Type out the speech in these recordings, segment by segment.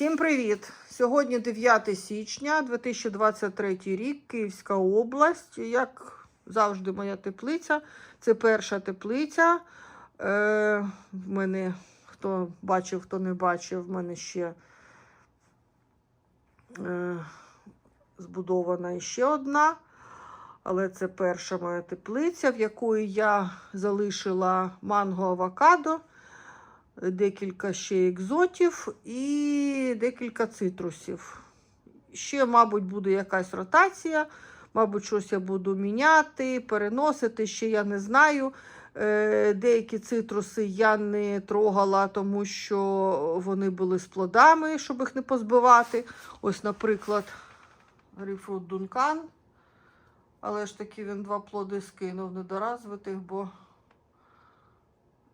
Всім привіт! Сьогодні 9 січня 2023 рік, Київська область. Як завжди, моя теплиця. Це перша теплиця. Е, в мене хто бачив, хто не бачив, в мене ще е, збудована ще одна. Але це перша моя теплиця, в якої я залишила манго авокадо декілька ще екзотів і декілька цитрусів. Ще, мабуть, буде якась ротація, мабуть, щось я буду міняти, переносити, ще я не знаю. Е, Деякі цитруси я не трогала, тому що вони були з плодами, щоб їх не позбивати. Ось, наприклад, грейпфрут Дункан. Але ж таки він два плоди скинув недоразвитих, бо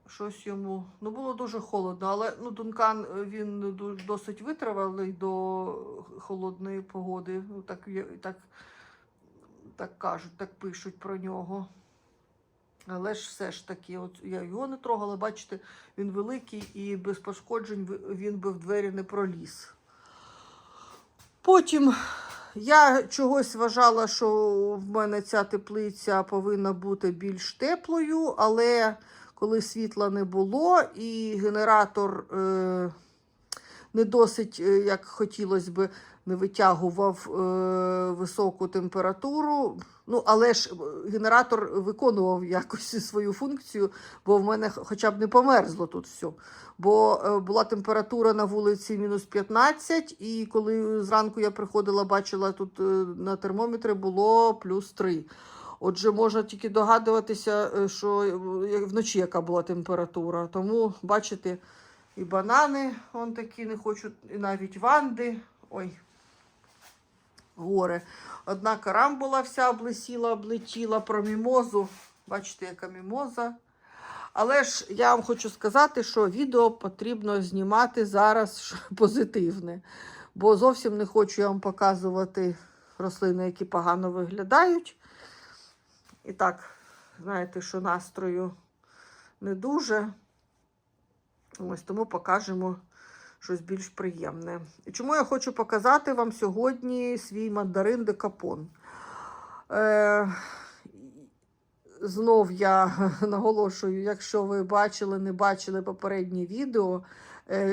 щось йому. Ну, було дуже холодно, але ну, Дункан е, він досить витривалий до холодної погоди. Ну, так, так, так кажуть, так пишуть про нього. Але ж все ж таки, от я його не трогала, бачите, він великий і без пошкоджень він би в двері не проліз. Потім я чогось вважала, що в мене ця теплиця повинна бути більш теплою, але коли світла не було, і генератор е, не досить, е, як хотілося би, не витягував е, високу температуру. Ну, але ж е, генератор виконував якось свою функцію, бо в мене хоча б не померзло тут все. Бо е, була температура на вулиці мінус 15, і коли зранку я приходила, бачила тут на термометрі було плюс 3. Отже, можна тільки догадуватися, е, що е, вночі яка була температура. Тому, бачите, і банани вон такі не хочуть, і навіть ванди. Ой, горе. Одна карамбула вся облисіла, облетіла про мімозу. Бачите, яка мімоза. Але ж я вам хочу сказати, що відео потрібно знімати зараз позитивне. Бо зовсім не хочу я вам показувати рослини, які погано виглядають. І так, знаєте, що настрою не дуже. Ось тому покажемо щось більш приємне. І чому я хочу показати вам сьогодні свій мандарин декапон? Е, знов я наголошую, якщо ви бачили, не бачили попереднє відео,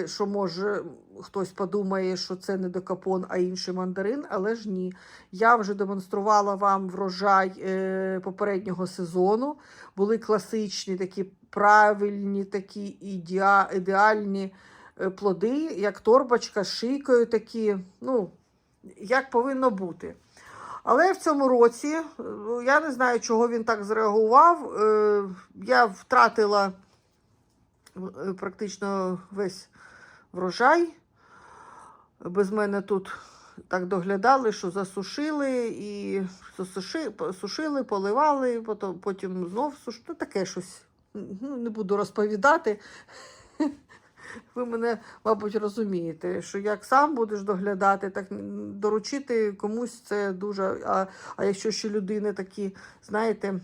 що може хтось подумає, що це не декапон, а інший мандарин, але ж ні. Я вже демонструвала вам врожай е, попереднього сезону. Були класичні, такі правильні, такі ідеа, ідеальні е, плоди, як торбочка з шийкою, такі, ну, як повинно бути. Але в цьому році е, я не знаю, чого він так зреагував. Е, Я втратила е, практично весь врожай. Без мене тут так доглядали, що засушили і сушили, поливали, потім, потім знов сушили. Ну, таке щось. Ну, не буду розповідати. Ви мене, мабуть, розумієте, що як сам будеш доглядати, так доручити комусь це дуже. А, а якщо ще людини такі, знаєте,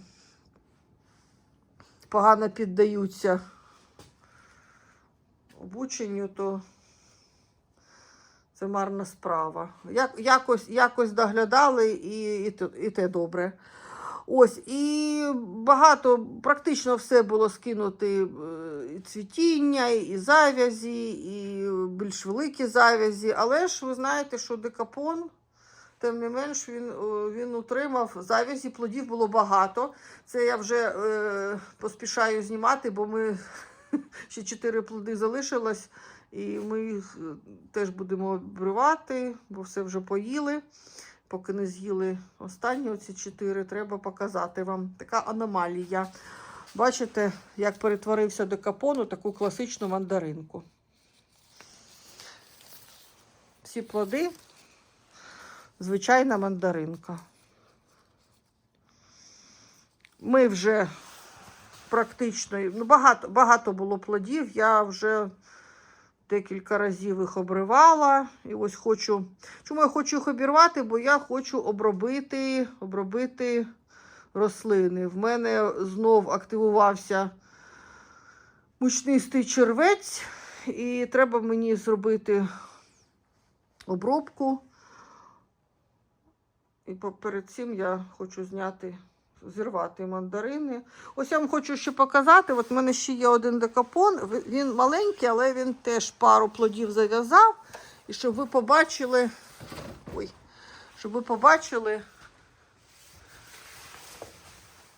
погано піддаються обученню, то це марна справа. Як, якось, якось доглядали і, і, і те добре. Ось, і багато, практично все було скинути е, і цвітіння, і завязі, і більш великі завязі. Але ж ви знаєте, що декапон, тим не менш, він, е, він утримав завязі, плодів було багато. Це я вже е, поспішаю знімати, бо ми ще чотири плоди залишилось, і ми їх е, теж будемо обривати, бо все вже поїли. Поки не з'їли останні оці чотири, треба показати вам. Така аномалія. Бачите, як перетворився декапон у таку класичну мандаринку. Всі плоди, звичайна мандаринка. Ми вже практично, ну багато, багато було плодів, я вже декілька разів їх обривала. І ось хочу. Чому я хочу їх обірвати? Бо я хочу обробити, обробити рослини. В мене знов активувався мучнистий червець, і треба мені зробити обробку. І перед цим я хочу зняти, зірвати мандарини. Ось я вам хочу ще показати. От в мене ще є один декапон. Він маленький, але він теж пару плодів зав'язав. І щоб ви побачили. Ой, щоб ви побачили.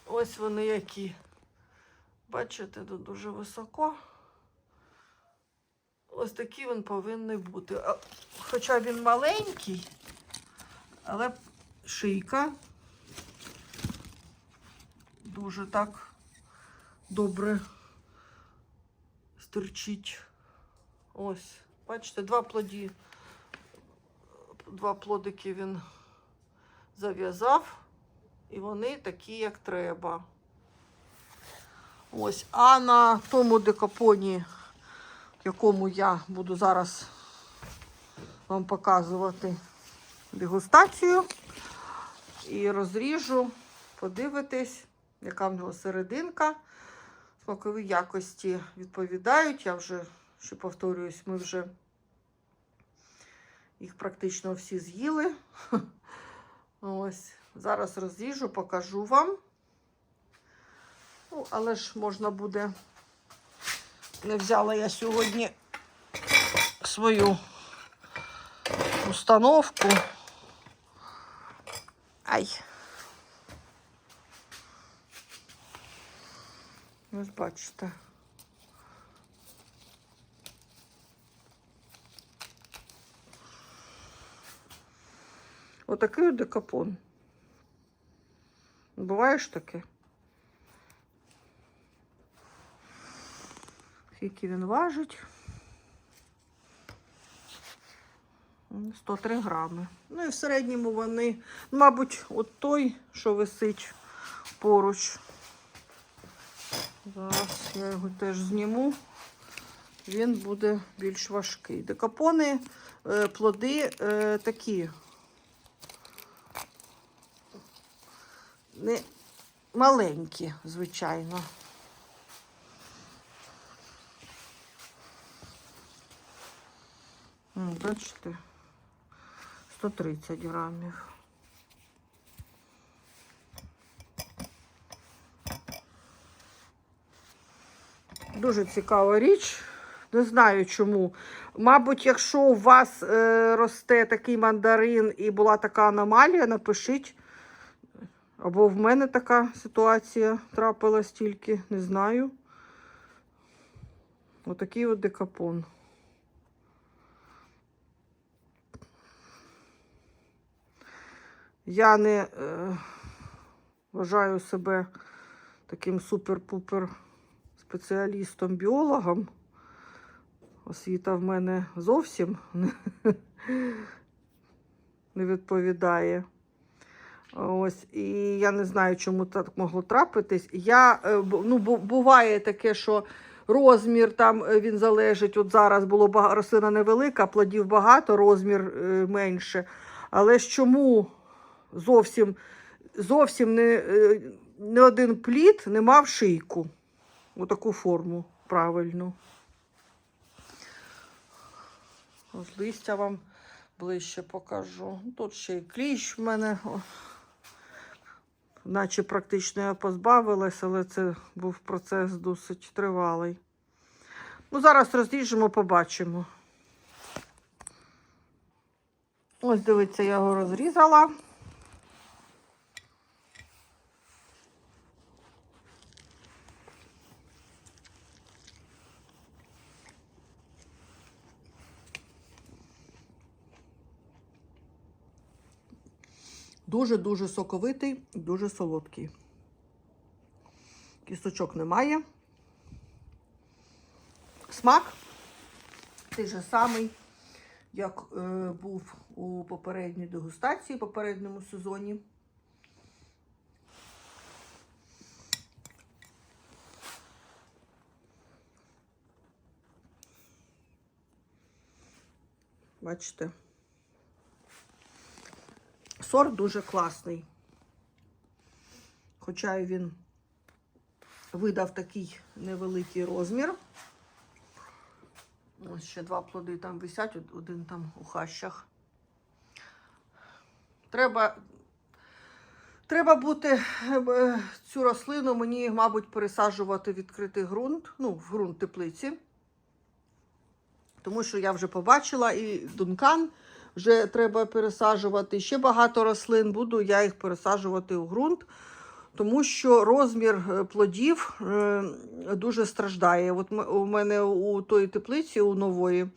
Ось вони які. Бачите, тут дуже високо. Ось такий він повинен бути. Хоча він маленький, але шийка дуже так добре стирчить. Ось, бачите, два плоді, два плодики він зав'язав, і вони такі, як треба. Ось, а на тому декапоні, якому я буду зараз вам показувати дегустацію. І розріжу, подивитись, яка в нього серединка. Смакові якості відповідають. Я вже, ще повторююсь, ми вже їх практично всі з'їли. Ось, зараз розріжу, покажу вам. Ну, але ж можна буде. Не взяла я сьогодні свою установку. Ай. Ось бачите. Отакий от декапон. Буває ж таке? Скільки він важить? 103 грами. Ну і в середньому вони, мабуть, от той, що висить поруч. Зараз я його теж зніму. Він буде більш важкий. Декапони, е, плоди е, такі. Не маленькі, звичайно. Бачите, 130 грамів. Дуже цікава річ. Не знаю чому. Мабуть, якщо у вас е, росте такий мандарин і була така аномалія, напишіть. Або в мене така ситуація трапилась тільки, не знаю. Отакий от декапон. Я не е, вважаю себе таким супер-пупер спеціалістом, біологом. Освіта в мене зовсім не, відповідає. Ось, і я не знаю, чому так могло трапитись. Я, е, ну, буває таке, що розмір там е, він залежить. От зараз було рослина невелика, плодів багато, розмір е, менше. Але ж чому зовсім, зовсім не, не один плід не мав шийку? Отаку форму правильну. Ось листя вам ближче покажу. Тут ще й кліщ в мене. Наче практично я позбавилась, але це був процес досить тривалий. Ну, зараз розріжемо, побачимо. Ось, дивіться, я його розрізала. Дуже-дуже соковитий, дуже солодкий. Кісточок немає. Смак той же самий, як е, був у попередній дегустації, попередньому сезоні. Бачите? Сорт дуже класний. Хоча він видав такий невеликий розмір. Ось ще два плоди там висять, один там у хащах. Треба, треба буде е, цю рослину мені, мабуть, пересаджувати відкритий ґрунт, ну, в ґрунт теплиці. Тому що я вже побачила і дункан вже треба пересаджувати. Ще багато рослин буду я їх пересаджувати у ґрунт, тому що розмір е, плодів е, дуже страждає. От у мене у тої теплиці, у нової,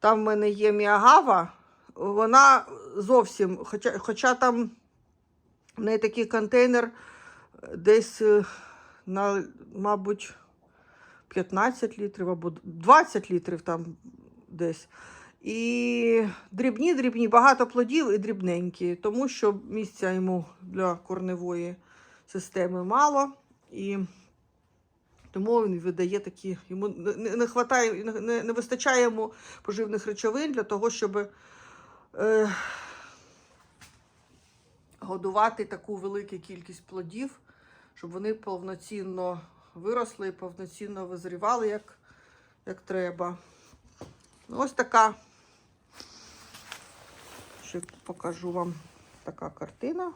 там в мене є міагава, вона зовсім, хоча, хоча там в неї такий контейнер е, десь на, мабуть, 15 літрів або 20 літрів там десь. І дрібні, дрібні, багато плодів і дрібненькі, тому що місця йому для корневої системи мало. І тому він видає такі, йому не, не, хватає, не, не- вистачає йому поживних речовин для того, щоб е, годувати таку велику кількість плодів, щоб вони повноцінно виросли і повноцінно визрівали, як, як треба. Ось така. Ще покажу вам така картина.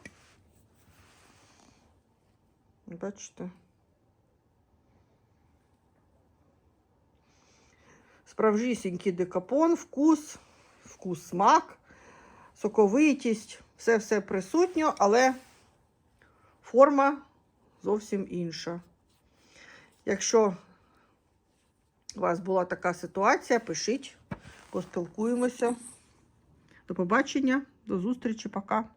Бачите? Справжнісінький декапон, вкус, вкус смак, соковитість, все-все присутньо, але форма зовсім інша. Якщо у вас була така ситуація, пишіть, поспілкуємося. До побачення, до зустрічі, пока.